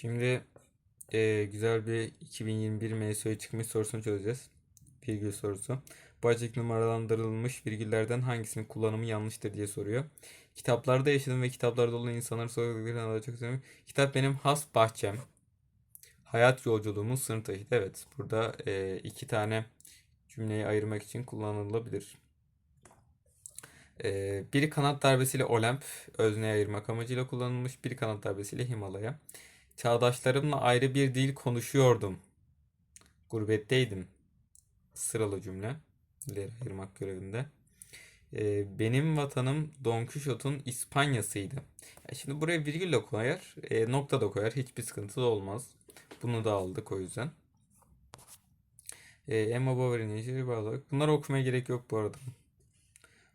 Şimdi eee, güzel bir 2021 MSÖ'ye çıkmış sorusunu çözeceğiz. Virgül sorusu. Bu açık numaralandırılmış virgüllerden hangisinin kullanımı yanlıştır diye soruyor. Kitaplarda yaşadım ve kitaplarda olan insanları sokaklarından daha çok seviyorum. Kitap benim has bahçem. Hayat yolculuğumun sınır taşıdı. Evet, burada eee, iki tane cümleyi ayırmak için kullanılabilir. Eee, biri kanat darbesiyle Olimp, özneye ayırmak amacıyla kullanılmış. Biri kanat darbesiyle Himalaya. Çağdaşlarımla ayrı bir dil konuşuyordum. Gurbetteydim. Sıralı cümle. Dilleri ayırmak görevinde. Ee, benim vatanım Don Quixote'un İspanya'sıydı. Ya şimdi buraya virgül de koyar, e, nokta da koyar. Hiçbir sıkıntı da olmaz. Bunu da aldık o yüzden. E, Emma Bowery'nin yaşadığı bağlı. Bunları okumaya gerek yok bu arada.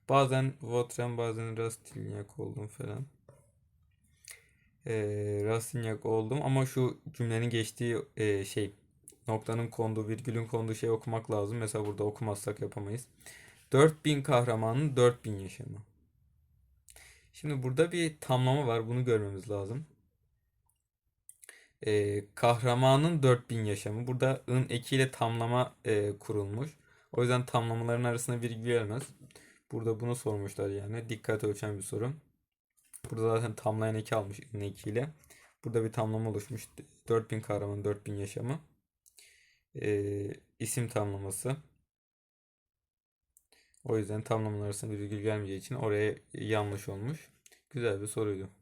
Bazen Vautrin, bazen Rastignac oldum falan. E, Rastignac oldum ama şu cümlenin geçtiği e, şey noktanın konduğu, virgülün konduğu şey okumak lazım. Mesela burada okumazsak yapamayız. 4000 kahramanın 4000 yaşamı. Şimdi burada bir tamlama var. Bunu görmemiz lazım. Ee, kahramanın 4000 yaşamı. Burada ın ekiyle tamlama e, kurulmuş. O yüzden tamlamaların arasına virgül gelmez. Burada bunu sormuşlar yani. Dikkat ölçen bir soru. Burada zaten tamlayan eki almış ın ekiyle. Burada bir tamlama oluşmuş. 4000 kahraman 4000 yaşamı. Ee, isim tamlaması. O yüzden tamlamalar arasında virgül gelmeyeceği için oraya yanlış olmuş. Güzel bir soruydu.